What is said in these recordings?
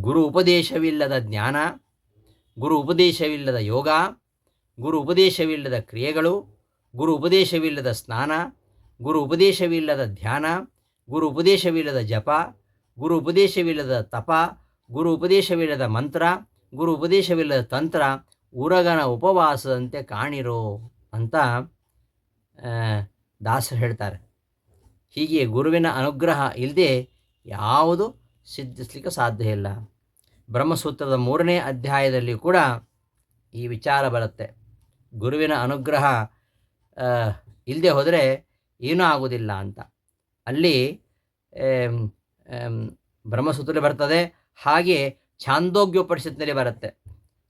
ಗುರು ಉಪದೇಶವಿಲ್ಲದ ಜ್ಞಾನ, ಗುರು ಉಪದೇಶವಿಲ್ಲದ ಯೋಗ, ಗುರು ಉಪದೇಶವಿಲ್ಲದ ಕ್ರಿಯೆಗಳು, ಗುರು ಉಪದೇಶವಿಲ್ಲದ ಸ್ನಾನ, ಗುರು ಉಪದೇಶವಿಲ್ಲದ ಧ್ಯಾನ, ಗುರು ಉಪದೇಶವಿಲ್ಲದ ಜಪ, ಗುರು ಉಪದೇಶವಿಲ್ಲದ ತಪ, ಗುರು ಉಪದೇಶವಿಲ್ಲದ ಮಂತ್ರ, ಗುರು ಉಪದೇಶವಿಲ್ಲದ ತಂತ್ರ, ಉರಗನ ಉಪವಾಸದಂತೆ ಕಾಣಿರೋ ಅಂತ ದಾಸರು ಹೇಳ್ತಾರೆ. ಹೀಗೆ ಗುರುವಿನ ಅನುಗ್ರಹ ಇಲ್ಲದೆ ಯಾವುದು ಸಿದ್ಧಿಸ್ಲಿಕ್ಕೆ ಸಾಧ್ಯ ಇಲ್ಲ. ಬ್ರಹ್ಮಸೂತ್ರದ ಮೂರನೇ ಅಧ್ಯಾಯದಲ್ಲಿ ಕೂಡ ಈ ವಿಚಾರ ಬರುತ್ತೆ. ಗುರುವಿನ ಅನುಗ್ರಹ ಇಲ್ಲದೆ ಹೋದರೆ ಏನೂ ಆಗುವುದಿಲ್ಲ ಅಂತ. ಅಲ್ಲಿ ಬ್ರಹ್ಮಸೂತ್ರದಲ್ಲಿ ಬರ್ತದೆ. ಹಾಗೆ ಛಾಂದೋಗ್ಯೋಪನಿಷತ್ನಲ್ಲಿ ಬರುತ್ತೆ.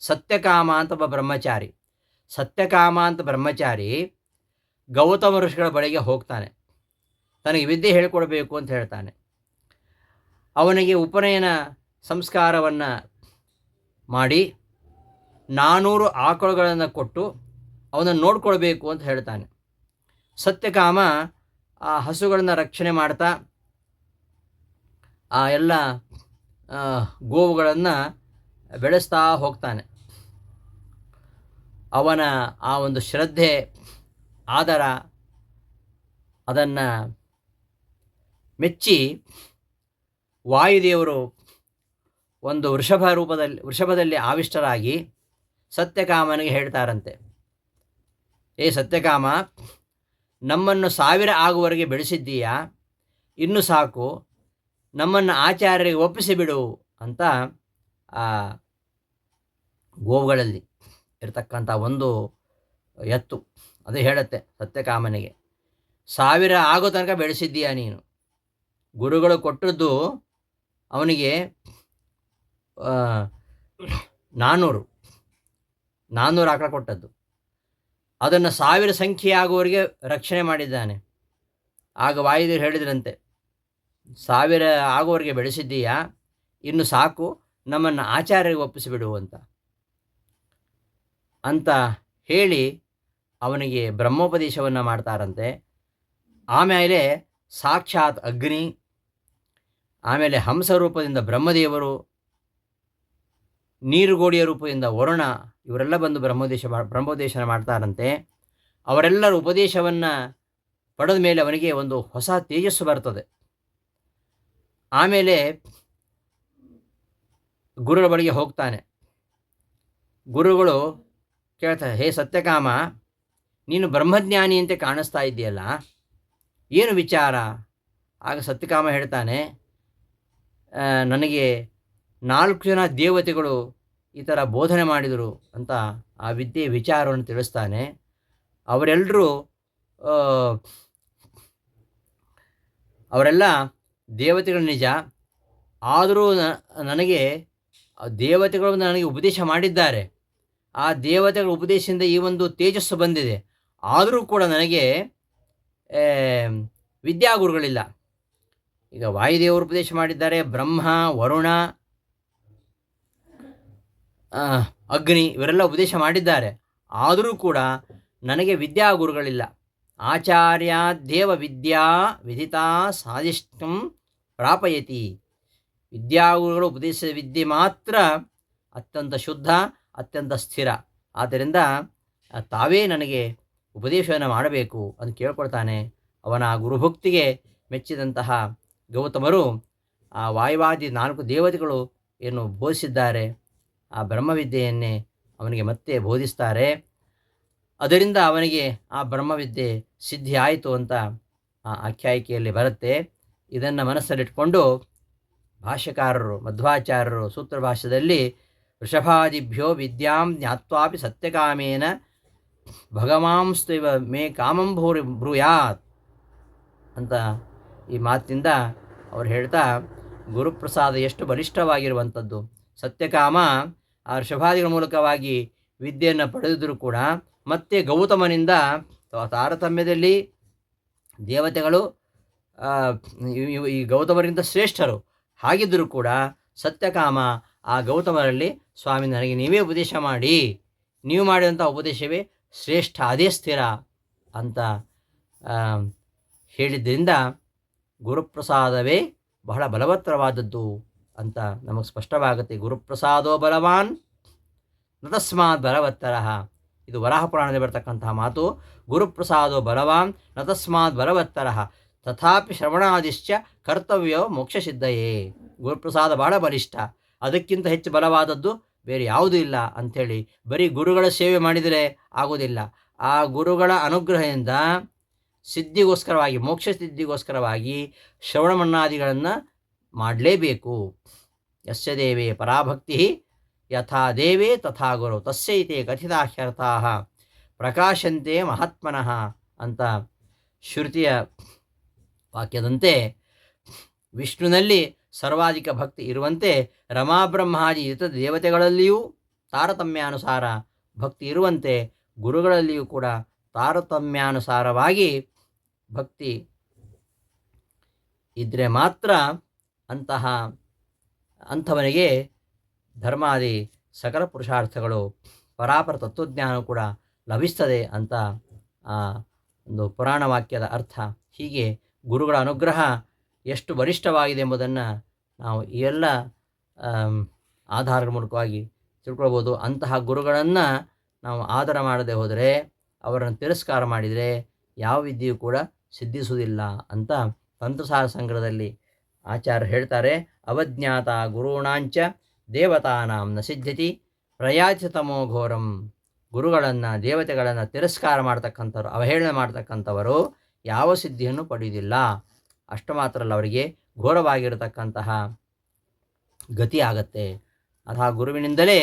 ಸತ್ಯಕಾಮ ಅಂತ ಒಬ್ಬ ಬ್ರಹ್ಮಚಾರಿ. ಸತ್ಯಕಾಮ ಅಂತ ಬ್ರಹ್ಮಚಾರಿ ಗೌತಮ ಋಷಿಗಳ ಬಳಿಗೆ ಹೋಗ್ತಾನೆ. ತನಗೆ ವಿದ್ಯೆ ಹೇಳಿಕೊಡಬೇಕು ಅಂತ ಹೇಳ್ತಾನೆ. ಅವನಿಗೆ ಉಪನಯನ ಸಂಸ್ಕಾರವನ್ನು ಮಾಡಿ ನಾನೂರು ಆಕಳುಗಳನ್ನು ಕೊಟ್ಟು ಅವನನ್ನು ನೋಡ್ಕೊಳ್ಬೇಕು ಅಂತ ಹೇಳ್ತಾನೆ. ಸತ್ಯಕಾಮ ಆ ಹಸುಗಳನ್ನು ರಕ್ಷಣೆ ಮಾಡ್ತಾ ಆ ಎಲ್ಲ ಗೋವುಗಳನ್ನು ಬೆಳೆಸ್ತಾ ಹೋಗ್ತಾನೆ. ಅವನ ಆ ಒಂದು ಶ್ರದ್ಧೆ, ಆದರ ಅದನ್ನು ಮೆಚ್ಚಿ ವಾಯುದೇವರು ಒಂದು ವೃಷಭ ರೂಪದಲ್ಲಿ, ವೃಷಭದಲ್ಲಿ ಆವಿಷ್ಟರಾಗಿ ಸತ್ಯಕಾಮನಿಗೆ ಹೇಳ್ತಾರಂತೆ. ಏ ಸತ್ಯಕಾಮ, ನಮ್ಮನ್ನು ಸಾವಿರ ಆಗುವವರೆಗೆ ಬೆಳೆಸಿದ್ದೀಯಾ? ಇನ್ನು ಸಾಕು, ನಮ್ಮನ್ನು ಆಚಾರ್ಯರಿಗೆ ಒಪ್ಪಿಸಿಬಿಡು ಅಂತ ಆ ಗೋವುಗಳಲ್ಲಿ ಇರತಕ್ಕಂಥ ಒಂದು ಎತ್ತು ಅದು ಹೇಳುತ್ತೆ ಸತ್ಯಕಾಮನಿಗೆ. ಸಾವಿರ ಆಗೋ ತನಕ ಬೆಳೆಸಿದ್ದೀಯಾ ನೀನು? ಗುರುಗಳು ಕೊಟ್ಟದ್ದು ಅವನಿಗೆ ನಾನ್ನೂರು ನಾನ್ನೂರು ಆಕಳ ಕೊಟ್ಟದ್ದು. ಅದನ್ನು ಸಾವಿರ ಸಂಖ್ಯೆ ಆಗುವವರೆಗೆ ರಕ್ಷಣೆ ಮಾಡಿದ್ದಾನೆ. ಆಗ ವಾಯುದೇವರು ಹೇಳಿದ್ರಂತೆ, ಸಾವಿರ ಆಗುವವರೆಗೆ ಬೆಳೆಸಿದ್ದೀಯಾ? ಇನ್ನು ಸಾಕು, ನಮ್ಮನ್ನು ಆಚಾರ್ಯರಿಗೆ ಒಪ್ಪಿಸಿಬಿಡು ಅಂತ. ಅಂತ ಹೇಳಿ ಅವನಿಗೆ ಬ್ರಹ್ಮೋಪದೇಶವನ್ನು ಮಾಡ್ತಾರಂತೆ. ಆಮೇಲೆ ಸಾಕ್ಷಾತ್ ಅಗ್ನಿ ಆಮೇಲೆ ಹಂಸ ರೂಪದಿಂದ ಬ್ರಹ್ಮದೇವರು, ನೀರುಗೋಡಿಯ ರೂಪದಿಂದ ವರುಣ, ಇವರೆಲ್ಲ ಬಂದು ಬ್ರಹ್ಮೋದೇಶ ಬ್ರಹ್ಮೋದೇಶನ ಮಾಡ್ತಾರಂತೆ. ಅವರೆಲ್ಲರ ಉಪದೇಶವನ್ನು ಪಡೆದ ಮೇಲೆ ಅವನಿಗೆ ಒಂದು ಹೊಸ ತೇಜಸ್ಸು ಬರ್ತದೆ. ಆಮೇಲೆ ಗುರುಗಳ ಬಳಿಗೆ ಹೋಗ್ತಾನೆ. ಗುರುಗಳು ಕೇಳ್ತಾರೆ, ಹೇ ಸತ್ಯಕಾಮ, ನೀನು ಬ್ರಹ್ಮಜ್ಞಾನಿ ಅಂತ ಕಾಣಿಸ್ತಾ ಇದೆಯಲ್ಲ ಏನು ವಿಚಾರ? ಆಗ ಸತ್ಯಕಾಮ ಹೇಳ್ತಾನೆ ನನಗೆ ನಾಲ್ಕು ಜನ ದೇವತೆಗಳು ಈ ಥರ ಬೋಧನೆ ಮಾಡಿದರು ಅಂತ ಆ ವಿದ್ಯೆ ವಿಚಾರವನ್ನು ತಿಳಿಸ್ತಾನೆ. ಅವರೆಲ್ಲರೂ ಅವರೆಲ್ಲ ದೇವತೆಗಳು ನಿಜ. ಆದರೂ ನನಗೆ ದೇವತೆಗಳು ನನಗೆ ಉಪದೇಶ ಮಾಡಿದ್ದಾರೆ. ಆ ದೇವತೆಗಳ ಉಪದೇಶದಿಂದ ಈ ಒಂದು ತೇಜಸ್ಸು ಬಂದಿದೆ. ಆದರೂ ಕೂಡ ನನಗೆ ವಿದ್ಯಾಗುರುಗಳಿಲ್ಲ. ಈಗ ವಾಯುದೇವರು ಉಪದೇಶ ಮಾಡಿದ್ದಾರೆ, ಬ್ರಹ್ಮ, ವರುಣ ಅಗ್ನಿ, ಇವರೆಲ್ಲ ಉಪದೇಶ ಮಾಡಿದ್ದಾರೆ. ಆದರೂ ಕೂಡ ನನಗೆ ವಿದ್ಯಾ ಗುರುಗಳಿಲ್ಲ. ಆಚಾರ್ಯ ದೇವ ವಿದ್ಯಾ ವಿಧಿತಾ ಸಾಧಿಷ್ಟಂ ಪ್ರಾಪಯತಿ. ವಿದ್ಯಾಗುರುಗಳು ಉಪದೇಶ ವಿದ್ಯೆ ಮಾತ್ರ ಅತ್ಯಂತ ಶುದ್ಧ, ಅತ್ಯಂತ ಸ್ಥಿರ. ಆದ್ದರಿಂದ ತಾವೇ ನನಗೆ ಉಪದೇಶವನ್ನು ಮಾಡಬೇಕು ಅಂತ ಕೇಳ್ಕೊಳ್ತಾನೆ ಅವನ ಗುರುಭಕ್ತಿಗೆ ಮೆಚ್ಚಿದಂತಹ ಗೌತಮರು ಆ ವಾಯುವಾದಿ ನಾಲ್ಕು ದೇವತೆಗಳು ಏನು ಬೋಧಿಸಿದ್ದಾರೆ, ಆ ಬ್ರಹ್ಮವಿದ್ಯೆಯನ್ನೇ ಅವನಿಗೆ ಮತ್ತೆ ಬೋಧಿಸ್ತಾರೆ. ಅದರಿಂದ ಅವನಿಗೆ ಆ ಬ್ರಹ್ಮವಿದ್ಯೆ ಸಿದ್ಧಿ ಆಯಿತು ಅಂತ ಆ ಆಖ್ಯಾಯಿಕೆಯಲ್ಲಿ ಬರುತ್ತೆ. ಇದನ್ನು ಮನಸ್ಸಲ್ಲಿಟ್ಕೊಂಡು ಭಾಷ್ಯಕಾರರು, ಮಧ್ವಾಚಾರ್ಯರು ಸೂತ್ರ ಭಾಷ್ಯದಲ್ಲಿ ವೃಷಭಾದಿಭ್ಯೋ ವಿದ್ಯಾಂ ಜ್ಞಾತ್ವಾಪಿ ಸತ್ಯಕಾಮೇನ ಭಗವಾಂಸ್ತ್ವ ಮೇ ಕಾಮಂ ಭೂರಿ ಬ್ರೂಯಾತ್ ಅಂತ ಈ ಮಾತಿನಿಂದ ಅವ್ರು ಹೇಳ್ತಾ, ಗುರುಪ್ರಸಾದ ಎಷ್ಟು ಬಲಿಷ್ಠವಾಗಿರುವಂಥದ್ದು. ಸತ್ಯಕಾಮ ಆ ಋಷಭಾದಿಗಳ ಮೂಲಕವಾಗಿ ವಿದ್ಯೆಯನ್ನು ಪಡೆದಿದ್ದರೂ ಕೂಡ ಮತ್ತೆ ಗೌತಮನಿಂದ ತಾರತಮ್ಯದಲ್ಲಿ ದೇವತೆಗಳು ಈ ಗೌತಮರಿಂದ ಶ್ರೇಷ್ಠರು ಹಾಗಿದ್ದರೂ ಕೂಡ ಸತ್ಯಕಾಮ ಆ ಗೌತಮರಲ್ಲಿ, ಸ್ವಾಮಿ, ನನಗೆ ನೀವೇ ಉಪದೇಶ ಮಾಡಿ. ನೀವು ಮಾಡಿದಂಥ ಉಪದೇಶವೇ ಶ್ರೇಷ್ಠ, ಅದೇ ಸ್ಥಿರ ಅಂತ ಹೇಳಿದ್ರಿಂದ ಗುರುಪ್ರಸಾದವೇ ಬಹಳ ಬಲವತ್ತರವಾದದ್ದು ಅಂತ ನಮಗೆ ಸ್ಪಷ್ಟವಾಗುತ್ತೆ. ಗುರುಪ್ರಸಾದೋ ಬಲವಾನ್ ನತಸ್ಮಾತ್ ಬಲವತ್ತರ. ಇದು ವರಾಹ ಪುರಾಣದಲ್ಲಿ ಬರ್ತಕ್ಕಂತಹ ಮಾತು. ಗುರುಪ್ರಸಾದೋ ಬಲವಾನ್ ನತಸ್ಮಾತ್ ಬಲವತ್ತರ. ತಥಾಪಿ ಶ್ರವಣಾದಿಶ್ಚ ಕರ್ತವ್ಯೋ ಮೋಕ್ಷ ಸಿದ್ಧಯೇ ಗುರುಪ್ರಸಾದ ಬಹಳ ಬಲಿಷ್ಠ. ಅದಕ್ಕಿಂತ ಹೆಚ್ಚು ಬಲವಾದದ್ದು ಬೇರೆ ಯಾವುದೂ ಇಲ್ಲ ಅಂಥೇಳಿ ಬರೀ ಗುರುಗಳ ಸೇವೆ ಮಾಡಿದರೆ ಆಗೋದಿಲ್ಲ. ಆ ಗುರುಗಳ ಅನುಗ್ರಹದಿಂದ ಸಿದ್ಧಿಗೋಸ್ಕರವಾಗಿ, ಮೋಕ್ಷ ಸಿದ್ಧಿಗೋಸ್ಕರವಾಗಿ ಶ್ರವಣಮನ್ನಾದಿಗಳನ್ನು ಮಾಡಲೇಬೇಕು. ಯಸ್ಯ ದೇವೇ ಪರಾಭಕ್ತಿ ಯಥಾ ದೇವೇ ತಥಾ ಗುರು, ತಸ್ಯೈತೆ ಕಥಿತಾಹ್ಯರ್ಥಾ ಪ್ರಕಾಶಂತೆ ಮಹಾತ್ಮನಃ ಅಂತ ಶ್ರುತಿಯ ವಾಕ್ಯದಂತೆ ವಿಷ್ಣುವಿನಲ್ಲಿ ಸರ್ವಾಧಿಕ ಭಕ್ತಿ ಇರುವಂತೆ ರಮಾಬ್ರಹ್ಮಾದಿ ಇತರ ದೇವತೆಗಳಲ್ಲಿಯೂ ತಾರತಮ್ಯಾನುಸಾರ ಭಕ್ತಿ ಇರುವಂತೆ ಗುರುಗಳಲ್ಲಿಯೂ ಕೂಡ ತಾರತಮ್ಯಾನುಸಾರವಾಗಿ ಭಕ್ತಿ ಇದ್ದರೆ ಮಾತ್ರ ಅಂತಹ ಅಂಥವನಿಗೆ ಧರ್ಮಾದಿ ಸಕಲ ಪುರುಷಾರ್ಥಗಳು, ಪರಾಪರ ತತ್ವಜ್ಞಾನ ಕೂಡ ಲಭಿಸ್ತದೆ ಅಂತ ಆ ಒಂದು ಪುರಾಣ ವಾಕ್ಯದ ಅರ್ಥ. ಹೀಗೆ ಗುರುಗಳ ಅನುಗ್ರಹ ಎಷ್ಟು ವರಿಷ್ಠವಾಗಿದೆ ಎಂಬುದನ್ನು ನಾವು ಈ ಎಲ್ಲ ಆಧಾರದ ಮೂಲಕವಾಗಿ ತಿಳ್ಕೊಳ್ಬೋದು. ಅಂತಹ ಗುರುಗಳನ್ನು ನಾವು ಆಧಾರ ಮಾಡದೆ ಹೋದರೆ, ಅವರನ್ನು ತಿರಸ್ಕಾರ ಮಾಡಿದರೆ ಯಾವ ವಿದ್ಯೆಯೂ ಕೂಡ ಸಿದ್ಧಿಸುವುದಿಲ್ಲ ಅಂತ ತಂತ್ರಸಾರ ಸಂಗ್ರಹದಲ್ಲಿ ಆಚಾರ್ಯರು ಹೇಳ್ತಾರೆ. ಅವಜ್ಞಾತ ಗುರುಣಾಂಚ ದೇವತಾನಾಂ ನ ಸಿದ್ಧತಿ ಪ್ರಯಾಚಿತಮೋ ಘೋರಂ ಗುರುಗಳನ್ನು ದೇವತೆಗಳನ್ನು ತಿರಸ್ಕಾರ ಮಾಡ್ತಕ್ಕಂಥವ್ರು, ಅವಹೇಳನೆ ಮಾಡ್ತಕ್ಕಂಥವರು ಯಾವ ಸಿದ್ಧಿಯನ್ನು ಪಡೆಯುವುದಿಲ್ಲ. ಅಷ್ಟು ಮಾತ್ರ ಅಲ್ಲ ಅವರಿಗೆ ಘೋರವಾಗಿರತಕ್ಕಂತಹ ಗತಿ ಆಗತ್ತೆ. ಅಂತಹ ಗುರುವಿನಿಂದಲೇ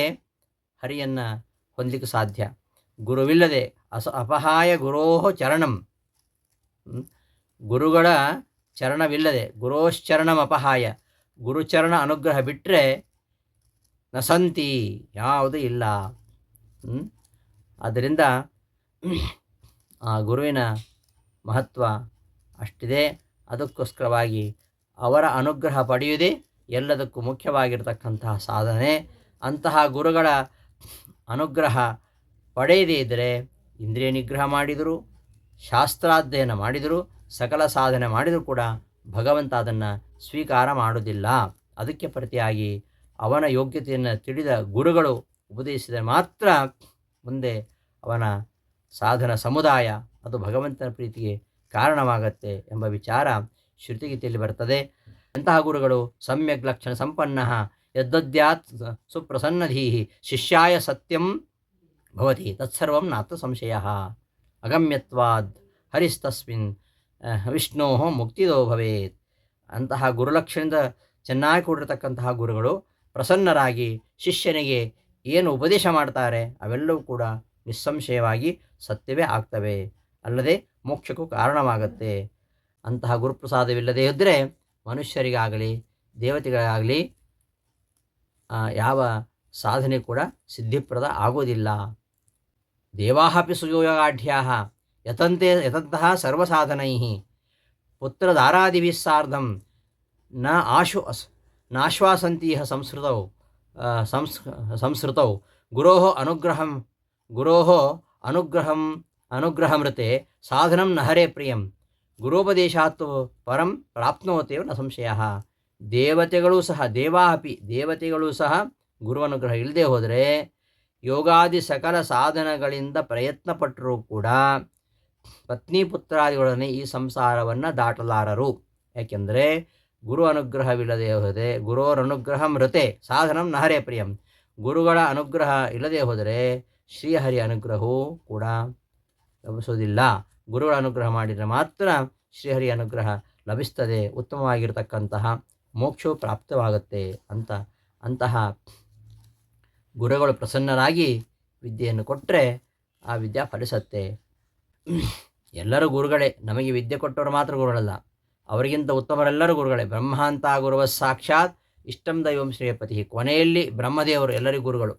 ಹರಿಯನ್ನು ಹೊಂದಲಿಕ್ಕೆ ಸಾಧ್ಯ. ಗುರುವಿಲ್ಲದೆ ಅಸ, ಅಪಹಾಯ ಗುರೋಹ ಚರಣಂ? ಗುರುಗಳ ಚರಣವಿಲ್ಲದೆ ಗುರೋಶ್ಚರಣಂ ಅಪಹಾಯ ಗುರುಚರಣ ಅನುಗ್ರಹ ಬಿಟ್ಟರೆ ನಸಂತಿ ಯಾವುದು ಇಲ್ಲ? ಆದ್ದರಿಂದ ಆ ಗುರುವಿನ ಮಹತ್ವ ಅಷ್ಟಿದೆ. ಅದಕ್ಕೋಸ್ಕರವಾಗಿ ಅವರ ಅನುಗ್ರಹ ಪಡೆಯುವುದೇ ಎಲ್ಲದಕ್ಕೂ ಮುಖ್ಯವಾಗಿರತಕ್ಕಂತಹ ಸಾಧನೆ. ಅಂತಹ ಗುರುಗಳ ಅನುಗ್ರಹ ಪಡೆಯದೇ ಇದ್ದರೆ ಇಂದ್ರಿಯ ನಿಗ್ರಹ ಮಾಡಿದರು ಶಾಸ್ತ್ರಾಧ್ಯಯನ ಮಾಡಿದರೂ, ಸಕಲ ಸಾಧನೆ ಮಾಡಿದರೂ ಕೂಡ ಭಗವಂತ ಅದನ್ನು ಸ್ವೀಕಾರ ಮಾಡುವುದಿಲ್ಲ. ಅದಕ್ಕೆ ಪ್ರತಿಯಾಗಿ ಅವನ ಯೋಗ್ಯತೆಯನ್ನು ತಿಳಿದ ಗುರುಗಳು ಉಪದೇಶಿಸಿದರೆ ಮಾತ್ರ ಮುಂದೆ ಅವನ ಸಾಧನ ಸಮುದಾಯ ಅದು ಭಗವಂತನ ಪ್ರೀತಿಗೆ ಕಾರಣವಾಗತ್ತೆ ಎಂಬ ವಿಚಾರ ಶ್ರುತಿಗೀತೆಯಲ್ಲಿ ಬರ್ತದೆ. ಅಂತಹ ಗುರುಗಳು, ಸಮ್ಯಕ್ ಲಕ್ಷಣ ಸಂಪನ್ನ ಯದ್ದದ್ಯಾತ್ ಸುಪ್ರಸನ್ನಧೀ ಶಿಷ್ಯಾಯ ಸತ್ಯಂ ಭವತಿ, ತತ್ಸರ್ವಂ ನಾತ್ರ ಸಂಶಯ. ಅಗಮ್ಯತ್ವಾದ್. ಹರಿಸ್ತಸ್ಮಿನ್ ವಿಷ್ಣೋ ಮುಕ್ತಿದೋ ಭವೇತ್. ಅಂತಹ ಗುರುಲಕ್ಷಣದ ಚೆನ್ನಾಗಿ ಕೂಡಿರತಕ್ಕಂತಹ ಗುರುಗಳು ಪ್ರಸನ್ನರಾಗಿ ಶಿಷ್ಯನಿಗೆ ಏನು ಉಪದೇಶ ಮಾಡ್ತಾರೆ ಅವೆಲ್ಲವೂ ಕೂಡ ನಿಸ್ಸಂಶಯವಾಗಿ ಸತ್ಯವೇ ಆಗ್ತವೆ. ಅಲ್ಲದೆ ಮೋಕ್ಷಕ್ಕೂ ಕಾರಣವಾಗುತ್ತೆ. ಅಂತಹ ಗುರುಪ್ರಸಾದವಿಲ್ಲದೇ ಇದ್ದರೆ ಮನುಷ್ಯರಿಗಾಗಲಿ ದೇವತೆಗಳಾಗಲಿ ಯಾವ ಸಾಧನೆ ಕೂಡ ಸಿದ್ಧಿಪ್ರದ ಆಗೋದಿಲ್ಲ. ದೇವಾಪಿ ಸುಯೋಗಾಢ್ಯಾ ಯತಂತೆ, ಯತಂತಹ ಸರ್ವಸಾಧನೈ ಪುತ್ರಧಾರಾದಿಭಿಸ್ಸಾರ್ಧಂ ನ ಆಶು, ನಾಶ್ವಾಸಂತೀಹ ಸಂಸ್ಕೃತೌ ಸಂಸ್ ಸಂಸ್ಕೃತೌ ಗುರೋ ಅನುಗ್ರಹಂ ಗುರೋ ಅನುಗ್ರಹಂ, ಅನುಗ್ರಹಮೃತೆ, ಸಾಧನಂ ನ ಹರೇ ಪ್ರಿಯಂ ಗುರೋಪದೇಶಾತ್ ಪರಂ ಪ್ರಾಪ್ನೋತೇವ ನ ಸಂಶಯ, ದೇವತೆಗಳು ಸಹ ದೇವಾ ಅಪಿ ದೇವತೆಗಳು ಸಹ ಗುರುವನುಗ್ರಹ ಇಲ್ಲದೆ ಹೋದರೆ ಯೋಗಾದಿ ಸಕಲ ಸಾಧನಗಳಿಂದ ಪ್ರಯತ್ನಪಟ್ಟರೂ ಕೂಡ ಪತ್ನಿ ಪುತ್ರಾದಿಗಳೊಡನೆ ಈ ಸಂಸಾರವನ್ನು ದಾಟಲಾರರು. ಯಾಕೆಂದರೆ ಗುರು ಅನುಗ್ರಹವಿಲ್ಲದೆ ಹೋದರೆ ಗುರುವರ ಅನುಗ್ರಹ ಮೃತೆ, ಸಾಧನಂ ನಹರೇ ಪ್ರಿಯಂ. ಗುರುಗಳ ಅನುಗ್ರಹ ಇಲ್ಲದೆ ಹೋದರೆ ಶ್ರೀಹರಿ ಅನುಗ್ರಹವೂ ಕೂಡ ಲಭಿಸೋದಿಲ್ಲ ಗುರುಗಳ ಅನುಗ್ರಹ ಮಾಡಿದರೆ ಮಾತ್ರ ಶ್ರೀಹರಿ ಅನುಗ್ರಹ ಲಭಿಸ್ತದೆ. ಉತ್ತಮವಾಗಿರತಕ್ಕಂತಹ ಮೋಕ್ಷವು ಪ್ರಾಪ್ತವಾಗುತ್ತೆ ಅಂತ ಅಂತಹ ಗುರುಗಳು ಪ್ರಸನ್ನರಾಗಿ ವಿದ್ಯೆಯನ್ನು ಕೊಟ್ಟರೆ ಆ ವಿದ್ಯೆ ಫಲಿಸತ್ತೆ. ಎಲ್ಲರೂ ಗುರುಗಳೇ, ನಮಗೆ ವಿದ್ಯೆ ಕೊಟ್ಟವರು ಮಾತ್ರ ಗುರುಗಳಲ್ಲ. ಅವರಿಗಿಂತ ಉತ್ತಮರೆಲ್ಲರೂ ಗುರುಗಳೇ. ಬ್ರಹ್ಮಾಂತ ಗುರುವ ಸಾಕ್ಷಾತ್ ಇಷ್ಟಂ ದೈವಂ ಶ್ರೇಯಪತಿ ಕೊನೆಯಲ್ಲಿ ಬ್ರಹ್ಮದೇವರು ಎಲ್ಲರಿಗೂ ಗುರುಗಳು.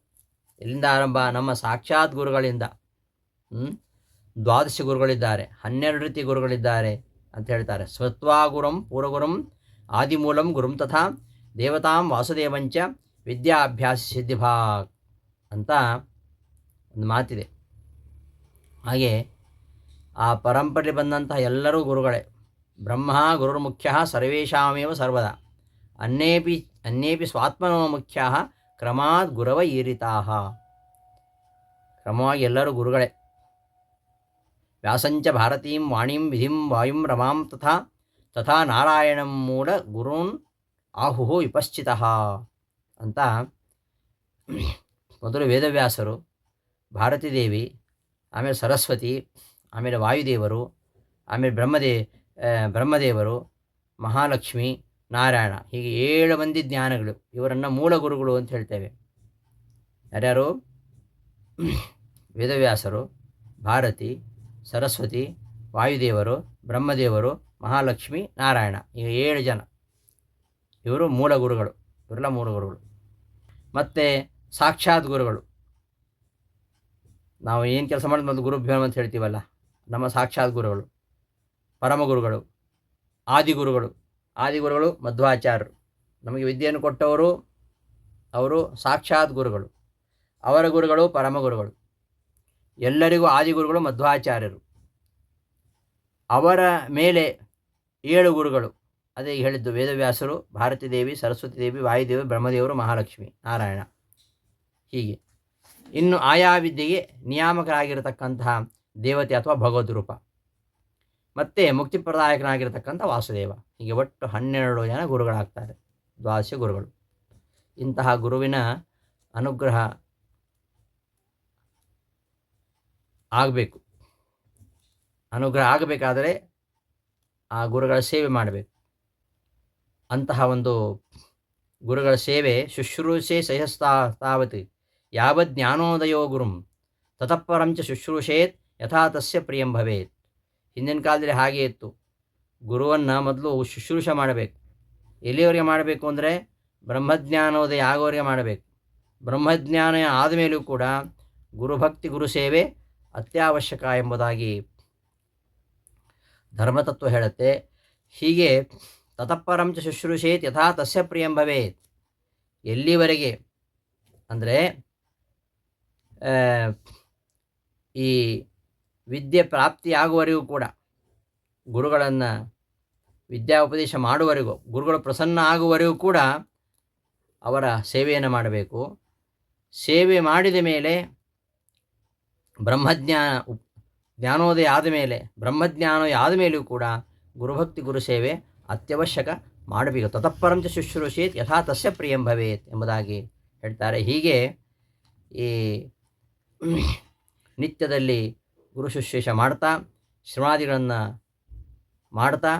ಎಲ್ಲಿಂದ ಆರಂಭ? ನಮ್ಮ ಸಾಕ್ಷಾತ್ ಗುರುಗಳಿಂದ. ದ್ವಾದಶಿ ಗುರುಗಳಿದ್ದಾರೆ. ಹನ್ನೆರಡು ರೀತಿ ಗುರುಗಳಿದ್ದಾರೆ ಅಂತ ಹೇಳ್ತಾರೆ. ಸ್ವತ್ವಾ ಗುರುಂ ಪೂರ್ವಗುರುಂ ಆದಿಮೂಲಂ ಗುರುಂ ತಥಾ ದೇವತಾಂ ವಾಸುದೇವಂಚ ವಿದ್ಯಾಭ್ಯಾಸ ಸಿದ್ಧಿಭಾಗ್ ಅಂತ ಒಂದು ಮಾತಿದೆ. ಹಾಗೆ ಆ ಪರಂಪರೆ ಬಂದಂತಹ ಎಲ್ಲರೂ ಗುರುಗಳೇ, ಬ್ರಹ್ಮ ಗುರುರ್ ಮುಖ್ಯ ಸರ್ವೇಶಾಮೇವ ಸರ್ವದ ಅನ್ಯೇಪಿ ಅನ್ಯೇಪಿ ಸ್ವಾತ್ಮನೋ ಮುಖ್ಯ ಕ್ರಮಾತ್ ಗುರವ ಕ್ರಮವಾಗಿ ಎಲ್ಲರೂ ಗುರುಗಳೇ. ವ್ಯಾಸಂಚ ಭಾರತೀಂ ವಾಣಿಂ ವಿಧಿಂ ವಾಯುಂ ರಮಾಂ ತಥಾ ತಥಾ ನಾರಾಯಣಂ ಮೂಡ ಗುರುನ್ ಆಹುಹು ವಿಪಶ್ಚಿತಃ. ಅಂತ ಮೊದಲು ವೇದವ್ಯಾಸರು, ಭಾರತೀ ದೇವಿ, ಆಮೇಲೆ ಸರಸ್ವತಿ, ಆಮೇಲೆ ವಾಯುದೇವರು, ಆಮೇಲೆ ಬ್ರಹ್ಮದೇ ಬ್ರಹ್ಮದೇವರು, ಮಹಾಲಕ್ಷ್ಮಿ, ನಾರಾಯಣ ಹೀಗೆ ಏಳು ಮಂದಿ ಜ್ಞಾನಗಳು. ಇವರನ್ನು ಮೂಲ ಗುರುಗಳು ಅಂತ ಹೇಳ್ತೇವೆ. ಯಾರ್ಯಾರು? ವೇದವ್ಯಾಸರು, ಭಾರತಿ, ಸರಸ್ವತಿ, ವಾಯುದೇವರು, ಬ್ರಹ್ಮದೇವರು, ಮಹಾಲಕ್ಷ್ಮಿ, ನಾರಾಯಣ ಈಗ ಏಳು ಜನ. ಇವರು ಮೂಲ ಗುರುಗಳು. ಇವರೆಲ್ಲ ಮೂಲ ಗುರುಗಳು. ಮತ್ತು ಸಾಕ್ಷಾತ್ ಗುರುಗಳು. ನಾವು ಏನು ಕೆಲಸ ಮಾಡಿದ ಮೊದಲು ಗುರುಭ್ಯೋ ಅಂತ ಹೇಳ್ತೀವಲ್ಲ, ನಮ್ಮ ಸಾಕ್ಷಾತ್ ಗುರುಗಳು ಪರಮಗುರುಗಳು ಆದಿಗುರುಗಳು ಆದಿಗುರುಗಳು ಮಧ್ವಾಚಾರ್ಯರು. ನಮಗೆ ವಿದ್ಯೆಯನ್ನು ಕೊಟ್ಟವರು ಅವರು ಸಾಕ್ಷಾತ್ ಗುರುಗಳು. ಅವರ ಗುರುಗಳು ಪರಮಗುರುಗಳು ಎಲ್ಲರಿಗೂ ಆದಿಗುರುಗಳು ಮಧ್ವಾಚಾರ್ಯರು. ಅವರ ಮೇಲೆ ಏಳು ಗುರುಗಳು. ಅದೇ ಹೇಳಿದ್ದು ವೇದವ್ಯಾಸರು, ಭಾರತೀ ದೇವಿ, ಸರಸ್ವತಿ ದೇವಿ, ವಾಯುದೇವಿ, ಬ್ರಹ್ಮದೇವರು, ಮಹಾಲಕ್ಷ್ಮಿ, ನಾರಾಯಣ. ಹೀಗೆ. ಇನ್ನು ಆಯಾ ವಿದ್ಯೆಗೆ ನಿಯಾಮಕರಾಗಿರತಕ್ಕಂತಹ ದೇವತೆ ಅಥವಾ ಭಗವದ್ ರೂಪ. ಮತ್ತು ಮುಕ್ತಿಪ್ರದಾಯಕನಾಗಿರತಕ್ಕಂಥ ವಾಸುದೇವ. ಹೀಗೆ ಒಟ್ಟು ಹನ್ನೆರಡು ಜನ ಗುರುಗಳಾಗ್ತಾರೆ. ದ್ವಾದಶ ಗುರುಗಳು. ಇಂತಹ ಗುರುವಿನ ಅನುಗ್ರಹ ಆಗಬೇಕು. ಅನುಗ್ರಹ ಆಗಬೇಕಾದರೆ ಆ ಗುರುಗಳ ಸೇವೆ ಮಾಡಬೇಕು. ಅಂತಹ ಒಂದು ಗುರುಗಳ ಸೇವೆ ಶುಶ್ರೂಷೆ ಸಹಸ್ತಾ ತಾವತ್ ಯಾವ ಜ್ಞಾನೋದಯೋ ಗುರುಂ ತತಃಪರಂಚ ಶುಶ್ರೂಷೇತ್ ಯಥಾ ತಸ್ಯ ಪ್ರಿಯಂ ಭವೇತ್. ಹಿಂದಿನ ಕಾಲದಲ್ಲಿ ಹಾಗೆ ಇತ್ತು. ಗುರುವನ್ನು ಮೊದಲು ಶುಶ್ರೂಷ ಮಾಡಬೇಕು. ಎಲ್ಲಿಯವರೆಗೆ ಮಾಡಬೇಕು ಅಂದರೆ ಬ್ರಹ್ಮಜ್ಞಾನೋದಯ ಆಗೋವರೆಗೆ ಮಾಡಬೇಕು. ಬ್ರಹ್ಮಜ್ಞಾನ ಆದಮೇಲೂ ಕೂಡ ಗುರುಭಕ್ತಿ ಗುರು ಸೇವೆ ಅತ್ಯವಶ್ಯಕ ಎಂಬುದಾಗಿ ಧರ್ಮತತ್ವ ಹೇಳುತ್ತೆ. ಹೀಗೆ ತತಃಪರಂಚ ಶುಶ್ರೂಷೇತ್ ಯಥಾ ತಸ್ಯ ಪ್ರಿಯಂ ಭವೇತ್. ಎಲ್ಲಿವರೆಗೆ? ಅಂದರೆ ಈ ವಿದ್ಯೆ ಪ್ರಾಪ್ತಿಯಾಗುವವರೆಗೂ ಕೂಡ, ಗುರುಗಳನ್ನು ವಿದ್ಯಾ ಉಪದೇಶ ಮಾಡುವವರೆಗೂ, ಗುರುಗಳು ಪ್ರಸನ್ನ ಆಗುವವರೆಗೂ ಕೂಡ ಅವರ ಸೇವೆಯನ್ನು ಮಾಡಬೇಕು. ಸೇವೆ ಮಾಡಿದ ಮೇಲೆ ಬ್ರಹ್ಮಜ್ಞಾನ ಜ್ಞಾನೋದಯ ಆದ ಮೇಲೆ, ಬ್ರಹ್ಮಜ್ಞಾನೋದಯ ಆದ ಮೇಲೂ ಕೂಡ ಗುರುಭಕ್ತಿ ಗುರು ಸೇವೆ ಅತ್ಯವಶ್ಯಕ ಮಾಡಬೇಕು ತತಃಪರಂಚ ಶುಶ್ರೂಷೇತ್ ಯಥಾ ತಸ್ಯ ಪ್ರಿಯಂ ಭವೇತ್ ಎಂಬುದಾಗಿ ಹೇಳ್ತಾರೆ. ಹೀಗೆ ಈ ನಿತ್ಯದಲ್ಲಿ ಗುರು ಶುಶ್ರೂಷ ಮಾಡ್ತಾ, ಶ್ರಮಾದಿಗಳನ್ನು ಮಾಡ್ತಾ,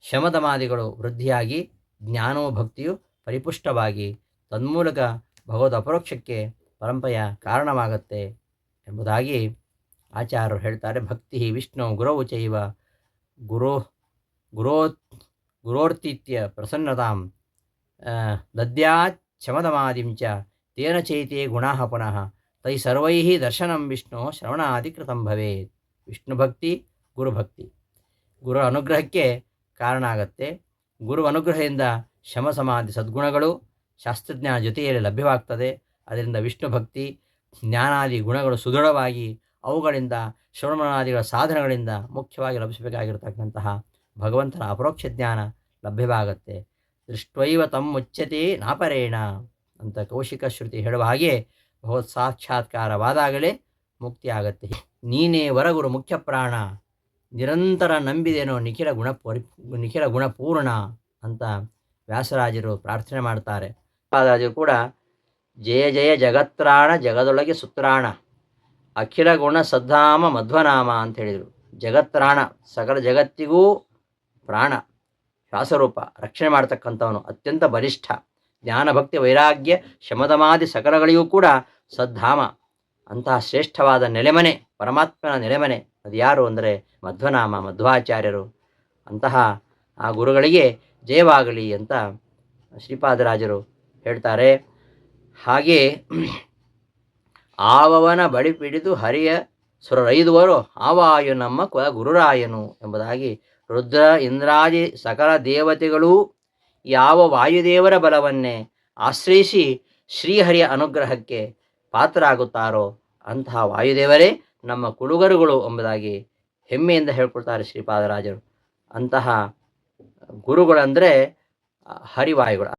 ಶಮದಮಾದಿಗಳು ವೃದ್ಧಿಯಾಗಿ, ಜ್ಞಾನೋ ಭಕ್ತಿಯು ಪರಿಪುಷ್ಟವಾಗಿ ತನ್ಮೂಲಕ ಭಗವದ್ ಅಪರೋಕ್ಷಕ್ಕೆ ಪರಂಪರೆಯ ಕಾರಣವಾಗತ್ತೆ ಎಂಬುದಾಗಿ ಆಚಾರ್ಯರು ಹೇಳ್ತಾರೆ. ಭಕ್ತಿ ವಿಷ್ಣು ಗುರವು ಚೈವ ಗುರೋ ಗುರೋ ಗುರೋರ್ತಿತ್ಯ ಪ್ರಸನ್ನತಾಂ ದದ್ಯಾಚ್ಛಮದಮಾದಿಂಚ ತೇನ ಚೈತೆ ಗುಣಃ ಪುನಃ ತೈ ಸರ್ವೈ ದರ್ಶನಂ ವಿಷ್ಣು ಶ್ರವಣಾಧಿಕೃತಂ ಭವೇತ್ ವಿಷ್ಣು ಭಕ್ತಿ ಗುರುಭಕ್ತಿ ಗುರು ಅನುಗ್ರಹಕ್ಕೆ ಕಾರಣ ಆಗತ್ತೆ। ಗುರು ಅನುಗ್ರಹದಿಂದ ಶಮ ಸಮಾಧಿ ಸದ್ಗುಣಗಳು ಶಾಸ್ತ್ರಜ್ಞಾನ ಜೊತೆಯಲ್ಲಿ ಲಭ್ಯವಾಗ್ತದೆ। ಅದರಿಂದ ವಿಷ್ಣು ಭಕ್ತಿ ಜ್ಞಾನಾದಿ ಗುಣಗಳು ಸುದೃಢವಾಗಿ ಅವುಗಳಿಂದ ಶ್ರವಣಾದಿಗಳ ಸಾಧನಗಳಿಂದ ಮುಖ್ಯವಾಗಿ ಲಭಿಸಬೇಕಾಗಿರತಕ್ಕಂತಹ ಭಗವಂತನ ಅಪರೋಕ್ಷ ಜ್ಞಾನ ಲಭ್ಯವಾಗುತ್ತೆ. ದೃಷ್ಟೈವ ಮುಚ್ಚತಿ ನಾಪರೇಣ ಅಂತ ಕೌಶಿಕ ಶ್ರುತಿ ಹೇಳುವ ಹಾಗೆ ಭಗವತ್ ಸಾಕ್ಷಾತ್ಕಾರವಾದಾಗಲೇ ಮುಕ್ತಿ ಆಗತ್ತೆ ನೀನೇ ವರಗುರು ಮುಖ್ಯ ಪ್ರಾಣ, ನಿರಂತರ ನಂಬಿದೇನೋ ನಿಖಿಲ ಗುಣ ಪರಿ, ನಿಖಿಲ ಗುಣಪೂರ್ಣ ಅಂತ ವ್ಯಾಸರಾಜರು ಪ್ರಾರ್ಥನೆ ಮಾಡ್ತಾರೆ. ವ್ಯಾಸರಾಜರು ಕೂಡ ಜಯ ಜಯ ಜಗತ್ರಾಣ ಜಗದೊಳಗೆ ಸುತ್ರಾಣ, ಅಖಿಲ ಗುಣ ಸದ್ಧಾಮ ಮಧ್ವನಾಮ ಅಂತ ಹೇಳಿದರು. ಜಗತ್ರಾಣ ಸಕಲ ಜಗತ್ತಿಗೂ ಪ್ರಾಣ, ಶ್ವಾಸರೂಪ, ರಕ್ಷಣೆ ಮಾಡ್ತಕ್ಕಂಥವನು ಅತ್ಯಂತ ಬಲಿಷ್ಠ. ಜ್ಞಾನಭಕ್ತಿ, ವೈರಾಗ್ಯ, ಶಮದಮಾದಿ ಸಕಲಗಳಿಗೂ ಕೂಡ ಸದ್ಧಾಮ. ಅಂತಹ ಶ್ರೇಷ್ಠವಾದ ನೆಲೆಮನೆ, ಪರಮಾತ್ಮನ ನೆಲೆಮನೆ, ಅದು ಯಾರು ಅಂದರೆ ಮಧ್ವನಾಮ, ಮಧ್ವಾಚಾರ್ಯರು. ಅಂತಹ ಆ ಗುರುಗಳಿಗೆ ಜಯವಾಗಲಿ ಅಂತ ಶ್ರೀಪಾದರಾಜರು ಹೇಳ್ತಾರೆ. ಹಾಗೆ ಆವವನ ಬಳಿ ಪಿಡಿದು ಹರಿಯ ಸುರರೈದುವರು, ಆವಾಯು ನಮ್ಮ ಕುಲ ಗುರುರಾಯನು ಎಂಬುದಾಗಿ ರುದ್ರ, ಇಂದ್ರಾದಿ ಸಕಲ ದೇವತೆಗಳೂ ಯಾವ ವಾಯುದೇವರ ಬಲವನ್ನೇ ಆಶ್ರಯಿಸಿ ಶ್ರೀಹರಿಯ ಅನುಗ್ರಹಕ್ಕೆ ಪಾತ್ರರಾಗುತ್ತಾರೋ ಅಂತಹ ವಾಯುದೇವರೇ, ನಮ್ಮ ಕುಡುಗರುಗಳು ಎಂಬುದಾಗಿ ಹೆಮ್ಮೆಯಿಂದ ಹೇಳ್ಕೊಳ್ತಾರೆ ಶ್ರೀಪಾದರಾಜರು. ಅಂತಹ ಗುರುಗಳಂದರೆ, ಹರಿವಾಯುಗಳು.